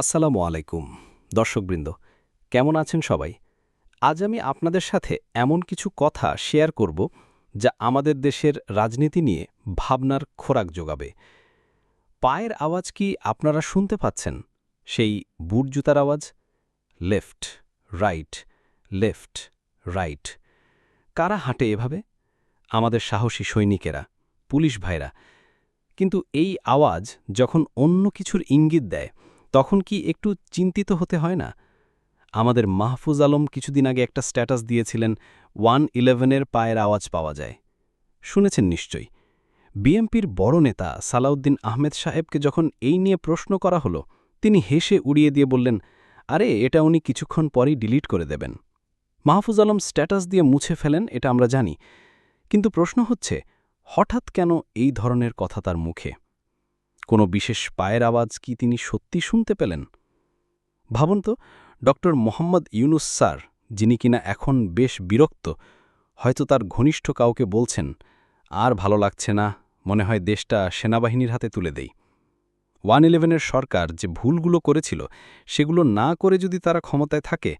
আসসালামু আলাইকুম। দর্শকবৃন্দ, কেমন আছেন সবাই? আজ আমি আপনাদের সাথে এমন কিছু কথা শেয়ার করব যা আমাদের দেশের রাজনীতি নিয়ে ভাবনার খোরাক যোগাবে। পায়ের আওয়াজ কি আপনারা শুনতে পাচ্ছেন? সেই বুট জুতার আওয়াজ? Left, right left, right. কারা হাঁটে এভাবে? আমাদের সাহসী সৈনিকেরা, পুলিশ ভাইরা। কিন্তু এই আওয়াজ যখন অন্য কিছুর ইঙ্গিত দেয় তখন কি একটু চিন্তিত হতে হয় না? আমাদের মাহফুজ আলম কিছুদিন আগে একটা স্ট্যাটাস দিয়েছিলেন, ওয়ান ইলেভেনের পায়ের আওয়াজ পাওয়া যায়। শুনেছেন নিশ্চয়ই। বিএমপির বড় নেতা সালাউদ্দিন আহমেদ সাহেবকে যখন এই নিয়ে প্রশ্ন করা হলো, তিনি হেসে উড়িয়ে দিয়ে বললেন, আরে, এটা উনি কিছুক্ষণ পরেই ডিলিট করে দেবেন। মাহফুজ আলম স্ট্যাটাস দিয়ে মুছে ফেলেন, এটা আমরা জানি। কিন্তু প্রশ্ন হচ্ছে, হঠাৎ কেন এই ধরনের কথা তার মুখে? কোনো বিশেষ পায়ের আওয়াজ কি তিনি সত্যি শুনতে পেলেন? ভাবুন তো ড মোহাম্মদ ইউনুস স্যার, যিনি কিনা এখন বেশ বিরক্ত, হয়তো তার ঘনিষ্ঠ কাউকে বলছেন, আর ভালো লাগছে না, মনে হয় দেশটা সেনাবাহিনীর হাতে তুলে দেই। ওয়ান ইলেভেনের সরকার যে ভুলগুলো করেছিল, সেগুলো না করে যদি তারা ক্ষমতায় থাকে,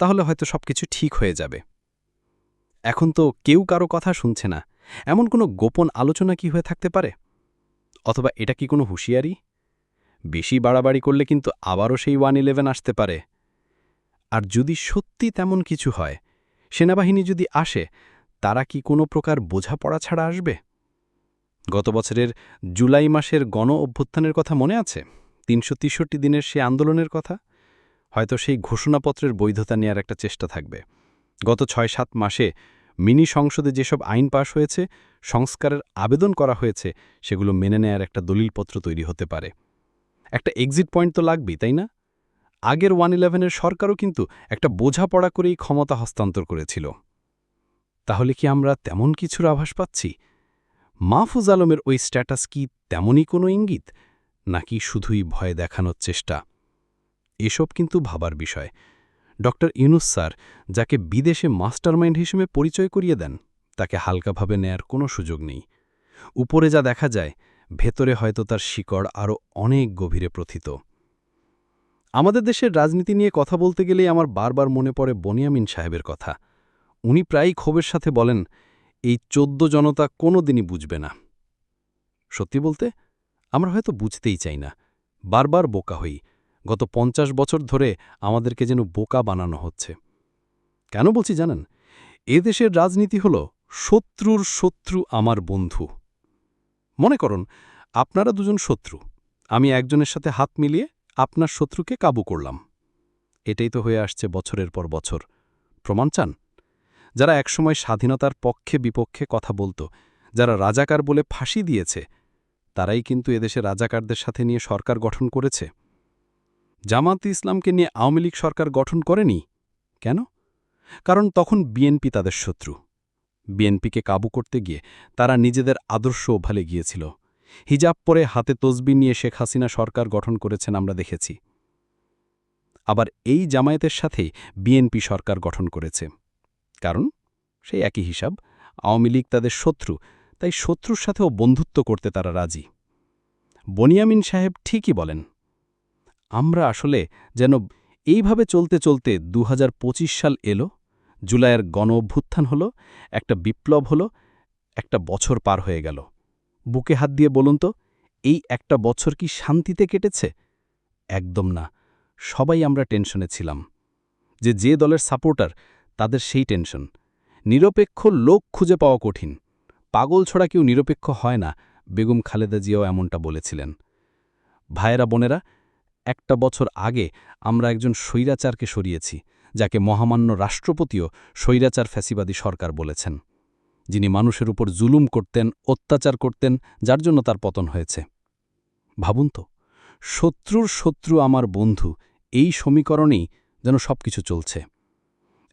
তাহলে হয়তো সবকিছু ঠিক হয়ে যাবে। এখন তো কেউ কারও কথা শুনছে না, এমন কোনো গোপন আলোচনা কি হয়ে থাকতে পারে? অথবা এটা কি কোনো হুঁশিয়ারি? বেশি বাড়াবাড়ি করলে কিন্তু আবারও সেই ওয়ান ইলেভেন আসতে পারে। আর যদি সত্যি তেমন কিছু হয়, সেনাবাহিনী যদি আসে, তারা কি কোনো প্রকার বোঝাপড়া ছাড়া আসবে? গত বছরের জুলাই মাসের গণ অভ্যুত্থানের কথা মনে আছে? তিনশো দিনের সে আন্দোলনের কথা? হয়তো সেই ঘোষণাপত্রের বৈধতা নেয়ার একটা চেষ্টা থাকবে। গত ছয় সাত মাসে মিনি সংসদে যেসব আইন পাশ হয়েছে, সংস্কারের আবেদন করা হয়েছে, সেগুলো মেনে নেয়ার একটা দলিলপত্র তৈরি হতে পারে। একটা এক্সিট পয়েন্ট তো লাগবেই, তাই না? আগের ওয়ান ইলেভেনের সরকারও কিন্তু একটা বোঝাপড়া করেই ক্ষমতা হস্তান্তর করেছিল। তাহলে কি আমরা তেমন কিছুর আভাস পাচ্ছি? মাহফুজ আলমের ওই স্ট্যাটাস কি তেমনই কোনো ইঙ্গিত? নাকি শুধুই ভয় দেখানোর চেষ্টা? এসব কিন্তু ভাবার বিষয়। ড ইউনুস স্যার, যাকে বিদেশে মাস্টারমাইন্ড হিসেবে পরিচয় করিয়ে দেন, তাকে হালকাভাবে নেয়ার কোনো সুযোগ নেই। উপরে যা দেখা যায়, ভেতরে হয়তো তার শিকড় আরও অনেক গভীরে প্রথিত। আমাদের দেশের রাজনীতি নিয়ে কথা বলতে গেলেই আমার বারবার মনে পড়ে বনিয়ামিন সাহেবের কথা। উনি প্রায়ই ক্ষোভের সাথে বলেন, এই চোদ্দ জনতা কোনো দিনই বুঝবে না। সত্যি বলতে, আমরা হয়তো বুঝতেই চাই না। বারবার বোকা হই। গত পঞ্চাশ বছর ধরে আমাদেরকে যেন বোকা বানানো হচ্ছে। কেন বলছি জানেন? এদেশের রাজনীতি হল শত্রুর শত্রু আমার বন্ধু। মনে করুন, আপনারা দুজন শত্রু, আমি একজনের সাথে হাত মিলিয়ে আপনার শত্রুকে কাবু করলাম। এটাই তো হয়ে আসছে বছরের পর বছর। প্রমাণ চান? যারা একসময় স্বাধীনতার পক্ষে বিপক্ষে কথা বলতো, যারা রাজাকার বলে ফাঁসি দিয়েছে, তারাই কিন্তু এদেশে রাজাকারদের সাথে নিয়ে সরকার গঠন করেছে। জামাত ইসলামকে নিয়ে আওয়ামী লীগ সরকার গঠন করেনি? কেন? কারণ তখন বিএনপি তাদের শত্রু। বিএনপিকে কাবু করতে গিয়ে তারা নিজেদের আদর্শ ওভালে গিয়েছিল। হিজাব পরে হাতে তসবি নিয়ে শেখ হাসিনা সরকার গঠন করেছেন আমরা দেখেছি। আবার এই জামায়াতের সাথে বিএনপি সরকার গঠন করেছে। কারণ সেই একই হিসাব, আওয়ামী লীগ তাদের শত্রু, তাই শত্রুর সাথেও বন্ধুত্ব করতে তারা রাজি। বনিয়ামিন সাহেব ঠিকই বলেন আমরা আসলে যেন এইভাবে চলতে চলতে দু হাজার পঁচিশ সাল এলো, জুলাইয়ের গণ অভ্যুত্থান হল, একটা বিপ্লব হল, একটা বছর পার হয়ে গেল। বুকে হাত দিয়ে বলুন তো, এই একটা বছর কি শান্তিতে কেটেছে? একদম না। সবাই আমরা টেনশনে ছিলাম। যে যে দলের সাপোর্টার, তাদের সেই টেনশন। নিরপেক্ষ লোক খুঁজে পাওয়া কঠিন। পাগল ছড়া কেউ নিরপেক্ষ হয় না, বেগম খালেদা জিয়াও এমনটা বলেছিলেন। ভাইয়েরা, বোনেরা একটা বছর আগে আমরা একজন স্বৈরাচারকে সরিয়েছি, যাকে মহামান্য রাষ্ট্রপতিও স্বৈরাচার ফ্যাসিবাদী সরকার বলেছেন। যিনি মানুষের উপর জুলুম করতেন, অত্যাচার করতেন, যার জন্য তার পতন হয়েছে। ভাবুন তো, শত্রুর শত্রু আমার বন্ধু, এই সমীকরণেই যেন সব কিছু চলছে।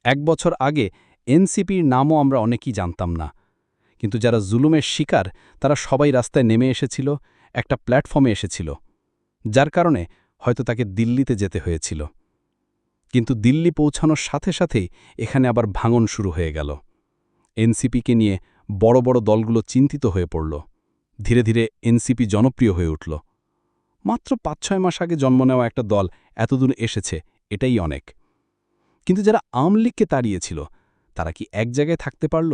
এক বছর আগে এনসিপির নামও আমরা অনেকেই জানতাম না। কিন্তু যারা জুলুমের শিকার, তারা সবাই রাস্তায় নেমে এসেছিল, একটা প্ল্যাটফর্মে এসেছিল। যার কারণে হয়তো তাকে দিল্লিতে যেতে হয়েছিল। কিন্তু দিল্লি পৌঁছানোর সাথে সাথেই এখানে আবার ভাঙন শুরু হয়ে গেল। এনসিপিকে নিয়ে বড় বড় দলগুলো চিন্তিত হয়ে পড়ল। ধীরে ধীরে এনসিপি জনপ্রিয় হয়ে উঠল। মাত্র পাঁচ ছয় মাস আগে জন্ম নেওয়া একটা দল এতদূর এসেছে, এটাই অনেক। কিন্তু যারা আওয়ামী লীগকে তাড়িয়েছিল, তারা কি এক জায়গায় থাকতে পারল?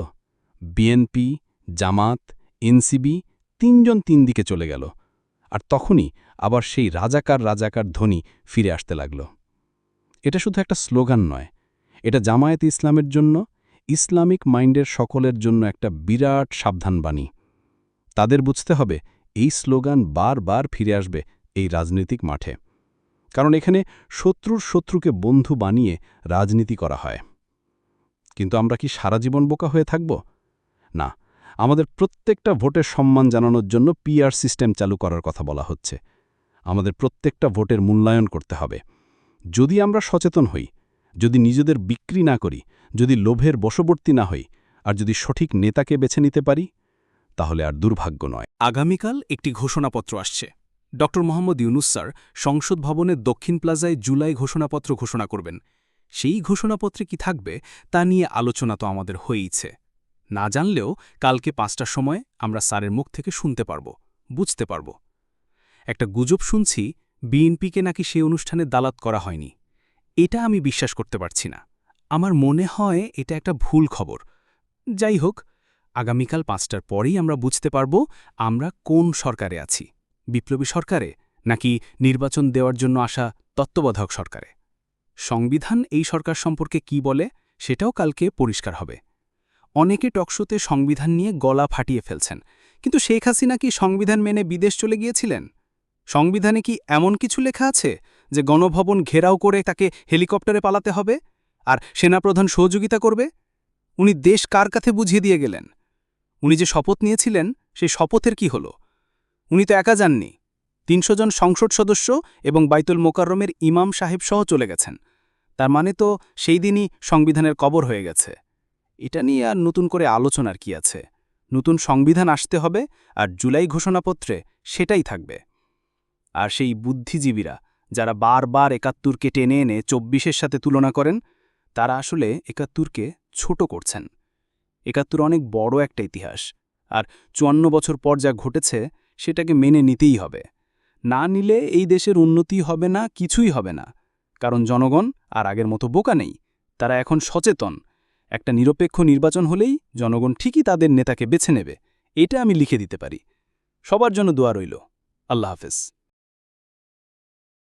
বিএনপি, জামাত এনসিবি তিনজন তিন দিকে চলে গেল। আর তখনই আবার সেই রাজাকার রাজাকার ধ্বনি ফিরে আসতে লাগল। এটা শুধু একটা স্লোগান নয়, এটা জামায়াত ইসলামের জন্য, ইসলামিক মাইন্ডের সকলের জন্য একটা বিরাট সাবধানবাণী। তাদের বুঝতে হবে এই স্লোগান বারবার ফিরে আসবে এই রাজনৈতিক মাঠে। কারণ এখানে শত্রুর শত্রুকে বন্ধু বানিয়ে রাজনীতি করা হয়। কিন্তু আমরা কি সারা জীবন বোকা হয়ে থাকব? না আমাদের প্রত্যেকটা ভোটের সম্মান জানানোর জন্য পিআর সিস্টেম চালু করার কথা বলা হচ্ছে। আমাদের প্রত্যেকটা ভোটের মূল্যায়ন করতে হবে। যদি আমরা সচেতন হই, যদি নিজেদের বিক্রি না করি, যদি লোভের বশবর্তী না হই, আর যদি সঠিক নেতাকে বেছে নিতে পারি, তাহলে আর দুর্ভাগ্য নয়। আগামীকাল একটি ঘোষণাপত্র আসছে। ড. মোহাম্মদ ইউনুস স্যার সংসদ ভবনের দক্ষিণ প্লাজায় জুলাই ঘোষণাপত্র ঘোষণা করবেন। সেই ঘোষণাপত্রে কি থাকবে, তা নিয়ে আলোচনা তো আমাদের হয়েইছে। না জানলেও কালকে পাঁচটার সময় আমরা স্যারের মুখ থেকে শুনতে পারব, বুঝতে পারব। একটা গুজব শুনছি, বিএনপিকে নাকি সে অনুষ্ঠানে দালাত করা হয়নি। এটা আমি বিশ্বাস করতে পারছি না। আমার মনে হয় এটা একটা ভুল খবর। যাই হোক, আগামীকাল পাঁচটার পরেই আমরা বুঝতে পারব আমরা কোন সরকারে আছি, বিপ্লবী সরকারে নাকি নির্বাচন দেওয়ার জন্য আসা তত্ত্ববোধক সরকারে। সংবিধান এই সরকার সম্পর্কে কি বলে সেটাও কালকে পরিষ্কার হবে। অনেকে টকশোতে সংবিধান নিয়ে গলা ফাটিয়ে ফেলছেন। কিন্তু শেখ হাসিনা কি সংবিধান মেনে বিদেশ চলে গিয়েছিলেন? সংবিধানে কি এমন কিছু লেখা আছে যে গণভবন ঘেরাও করে তাকে হেলিকপ্টারে পালাতে হবে? আর সেনাপ্রধান সহযোগিতা করবে? উনি দেশ কার কাছে বুঝিয়ে দিয়ে গেলেন? উনি যে শপথ নিয়েছিলেন সেই শপথের কি হল? উনি তো একা যাননি। তিনশো জন সংসদ সদস্য এবং বাইতুল মোকাররমের ইমাম সাহেব সহ চলে গেছেন। তার মানে তো সেই দিনই সংবিধানের কবর হয়ে গেছে। এটা নিয়ে আর নতুন করে আলোচনার কি আছে? নতুন সংবিধান আসতে হবে আর জুলাই ঘোষণাপত্রে সেটাই থাকবে। আর সেই বুদ্ধিজীবীরা যারা বারবার একাত্তরকে টেনে এনে চব্বিশের সাথে তুলনা করেন, তারা আসলে একাত্তরকে ছোট করছেন। একাত্তর অনেক বড় একটা ইতিহাস, আর চুয়ান্ন বছর পর যা ঘটেছে সেটাকে মেনে নিতেই হবে। না নিলে এই দেশের উন্নতি হবে না, কিছুই হবে না। কারণ জনগণ আর আগের মতো বোকা নেই, তারা এখন সচেতন একটা নিরপেক্ষ নির্বাচন হলেই জনগণ ঠিকই তাদের নেতাকে বেছে নেবে। এটা আমি লিখে দিতে পারি। সবার জন্য দোয়া রইল। আল্লাহ হাফেজ।